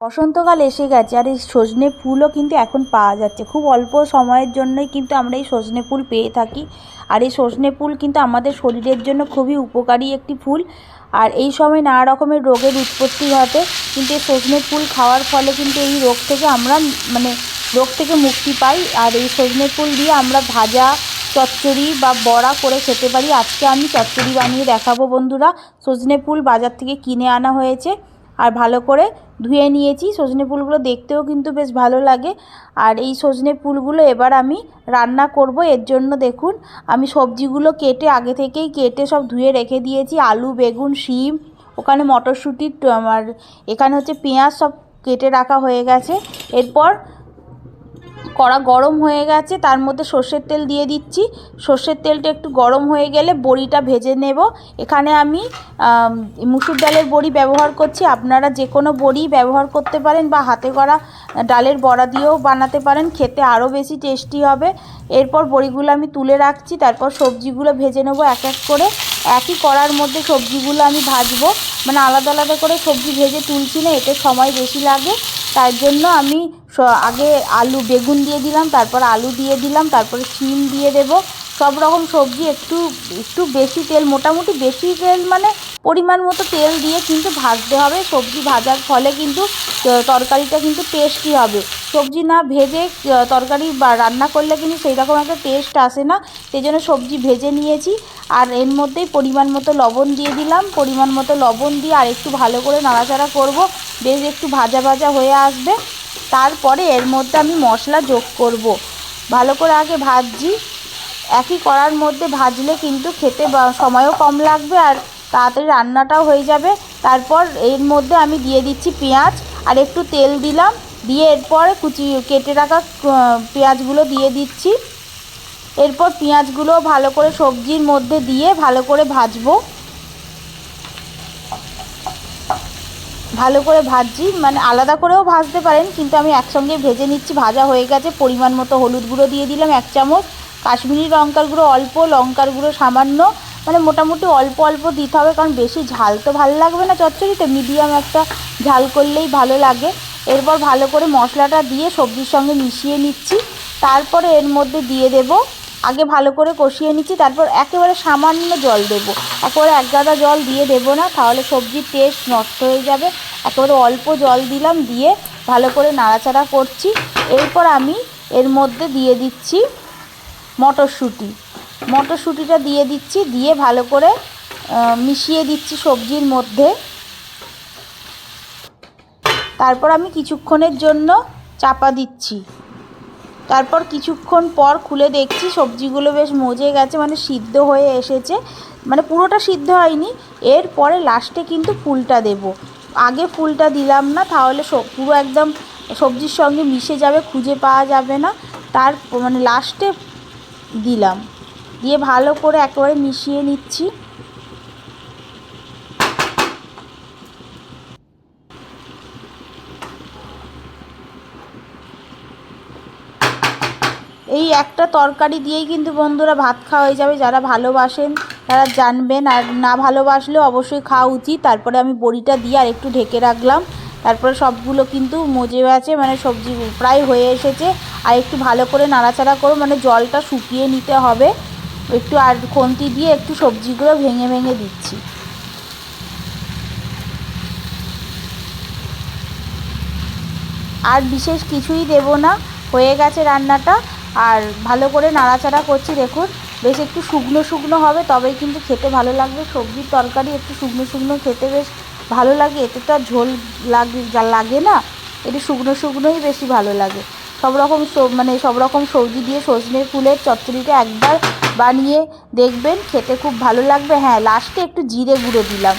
বসন্তকাল এসে গেছে আর এই সজনে ফুলও কিন্তু এখন পাওয়া যাচ্ছে। খুব অল্প সময়ের জন্যই কিন্তু আমরা এই সজনে ফুল পেয়ে থাকি। আর এই সজনে ফুল কিন্তু আমাদের শরীরের জন্য খুবই উপকারী একটি ফুল। আর এই সময় নানা রকমের রোগের উৎপত্তি ঘটে। কিন্তু এই সজনে ফুল খাওয়ার ফলে কিন্তু এই রোগ থেকে আমরা মানে রোগ থেকে মুক্তি পাই। আর এই সজনে ফুল দিয়ে আমরা ভাজা চচ্চড়ি বা বড়া করে খেতে পারি। আজকে আমি চচ্চড়ি বানিয়ে দেখাবো বন্ধুরা। সজনে ফুল বাজার থেকে কিনে আনা হয়েছে। আর ভালো করে ধুয়ে নিয়েছি। সজনে ফুলগুলো দেখতেও কিন্তু বেশ ভালো লাগে। আর এই সজনে ফুলগুলো এবার আমি রান্না করব। এর জন্য দেখুন, আমি সবজিগুলো কেটে আগে থেকেই কেটে সব ধুয়ে রেখে দিয়েছি। আলু, বেগুন, শিম, ওখানে মটরশুঁটি আমার এখানে হচ্ছে পেঁয়াজ সব কেটে রাখা হয়ে গেছে। এরপর কড়া গরম হয়ে গেছে, তার মধ্যে সর্ষের তেল দিয়ে দিচ্ছি। সর্ষের তেলটা একটু গরম হয়ে গেলে বড়িটা ভেজে নেব। এখানে আমি মুসুর ডালের বড়ি ব্যবহার করছি। আপনারা যে কোনো বড়ি ব্যবহার করতে পারেন বা হাতে করা ডালের বড়া দিয়েও বানাতে পারেন, খেতে আরও বেশি টেস্টি হবে। এরপর বড়িগুলো আমি তুলে রাখছি, তারপর সবজিগুলো ভেজে নেব এক এক করে। একই কড়ার মধ্যে সবজিগুলো আমি ভাজবো। মানে আলাদা আলাদা করে সবজি ভেজে তুলছি না, এতে সময় বেশি লাগে। তার জন্য আমি আগে আলু, বেগুন দিয়ে দিলাম, তারপর আলু দিয়ে দিলাম, তারপরে শিম দিয়ে দেবো। সব রকম সবজি একটু একটু বেশি তেল, মোটামুটি বেশি তেল মানে পরিমাণ মতো তেল দিয়ে কিন্তু ভাজতে হবে। সবজি ভাজার ফলে কিন্তু তরকারিটা কিন্তু টেস্টি হবে। সবজি না ভেজে তরকারি বা রান্না করলে কিন্তু সেই রকম একটা টেস্ট আসে না। সেই জন্য সবজি ভেজে নিয়েছি। আর এর মধ্যেই পরিমাণ মতো লবণ দিয়ে দিলাম। পরিমাণ মতো লবণ দিয়ে আর একটু ভালো করে নাড়াচাড়া করব। বেশ একটু ভাজা ভাজা হয়ে আসবে। তারপরে এর মধ্যে আমি মশলা যোগ করব। ভালো করে আগে ভাজছি। একই করার মধ্যে ভাজলে কিন্তু খেতে সময়ও কম লাগবে। আর তাড়াতাড়ি রান্নাটাও হয়ে যাবে। তারপর এর মধ্যে আমি দিয়ে দিচ্ছি পেঁয়াজ আর একটু তেল দিলাম। দিয়ে এরপর কুচি, কেটে রাখা পেঁয়াজগুলো দিয়ে দিচ্ছি। এরপর পেঁয়াজগুলো ভালো করে সবজির মধ্যে দিয়ে ভালো করে ভাজবো। ভালো করে ভাজছি মানে আলাদা করেও ভাজতে পারেন, কিন্তু আমি একসঙ্গে ভেজে নিচ্ছি। ভাজা হয়ে গেছে, পরিমাণ মতো হলুদ গুঁড়ো দিয়ে দিলাম এক চামচ। কাশ্মীরি লঙ্কার গুঁড়ো অল্প, লঙ্কার গুঁড়ো সামান্য। মানে মোটামুটি অল্প অল্প দিতে হবে, কারণ বেশি ঝাল তো ভালো লাগবে না চচ্চড়িতে, মিডিয়াম একটা ঝাল করলেই ভালো লাগে। এরপর ভালো করে মশলাটা দিয়ে সবজির সঙ্গে মিশিয়ে নিচ্ছি। তারপরে এর মধ্যে দিয়ে দেব, আগে ভালো করে কষিয়ে নিচ্ছি, তারপর একেবারে সামান্য জল দেবো। একেবারে এক গাদা জল দিয়ে দেবো না, তাহলে সবজির টেস্ট নষ্ট হয়ে যাবে। একেবারে অল্প জল দিলাম, দিয়ে ভালো করে নাড়াচাড়া করছি। এরপর আমি এর মধ্যে দিয়ে দিচ্ছি মটরশুঁটি। মটরশুঁটিটা দিয়ে দিচ্ছি, দিয়ে ভালো করে মিশিয়ে দিচ্ছি সবজির মধ্যে। তারপর আমি কিছুক্ষণের জন্য চাপা দিচ্ছি। তারপর কিছুক্ষণ পর খুলে দেখছি সবজিগুলো বেশ মজে গেছে মানে সিদ্ধ হয়ে এসেছে। মানে পুরোটা সিদ্ধ হয়নি, এরপরে লাস্টে কিন্তু ফুলটা দেব। আগে ফুলটা দিলাম না, তাহলে পুরো একদম সবজির সঙ্গে মিশে যাবে, খুঁজে পাওয়া যাবে না। তার মানে লাস্টে দিলাম। দিয়ে ভালো করে একেবারে মিশিয়ে নিচ্ছি। এই একটা তরকারি দিয়েই কিন্তু বন্ধুরা ভাত খাওয়া হয়ে যাবে। যারা ভালোবাসেন, তারা জানবেন। আর না ভালোবাসলেও অবশ্যই খাওয়া উচিত। তারপরে আমি বড়িটা দিয়ে আর একটু ঢেকে রাখলাম। তারপরে সবগুলো কিন্তু মজে আছে মানে সবজি প্রায় হয়ে এসেছে। আর একটু ভালো করে নাড়াচাড়া করো মানে জলটা শুকিয়ে নিতে হবে। একটু আর খুন্তি দিয়ে একটু সবজিগুলো ভেঙে ভেঙে দিচ্ছি। আর বিশেষ কিছুই দেব না, হয়ে গেছে রান্নাটা। আর ভালো করে নাড়াচাড়া করছি, দেখুন, বেশ একটু শুকনো শুকনো হবে, তবেই কিন্তু খেতে ভালো লাগবে। সবজির তরকারি একটু শুকনো শুকনো খেতে বেশ ভালো লাগে, এতে তো ঝোল লাগে লাগে না একটু শুকনো শুকনোই বেশি ভালো লাগে। সব রকম মানে সব রকম সবজি দিয়ে সজনে ফুলের চচ্চড়িটা একবার বানিয়ে দেখবেন, খেতে খুব ভালো লাগবে। হ্যাঁ লাস্টে একটু জিরে গুঁড়ো দিলাম।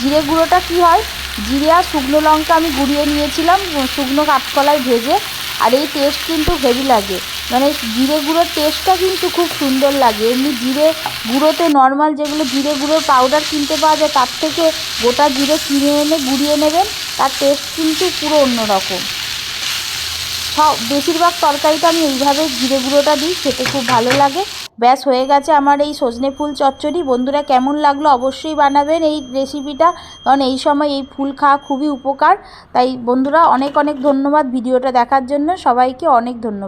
জিরে গুঁড়োটা কী হয়? জিরে আর শুকনো লঙ্কা আমি গুঁড়িয়ে নিয়েছিলাম, শুকনো কাঠকলায় ভেজে। আর এই টেস্ট কিন্তু হেভি লাগে। মানে জিরে গুঁড়োর টেস্টটা কিন্তু খুব সুন্দর লাগে। এমনি জিরে গুঁড়োতে নর্মাল যেগুলো জিরে গুঁড়োর পাউডার কিনতে পাওয়া যায়, তার থেকে গোটা জিরে কিনে এনে গুঁড়িয়ে নেবেন, তার টেস্ট কিন্তু পুরো অন্যরকম। সব, বেশিরভাগ তরকারিটা আমি এইভাবে জিরে গুঁড়োটা দিই, খেতে খুব ভালো লাগে। ব্যাস, হয়ে গেছে আমার এই সজনে ফুল চচ্চড়ি। বন্ধুরা, কেমন লাগল অবশ্যই বানাবেন এই রেসিপিটা কারণ এই সময় এই ফুল খাওয়া খুবই উপকার। তাই বন্ধুরা, অনেক অনেক ধন্যবাদ ভিডিওটা দেখার জন্য। সবাইকে অনেক ধন্যবাদ।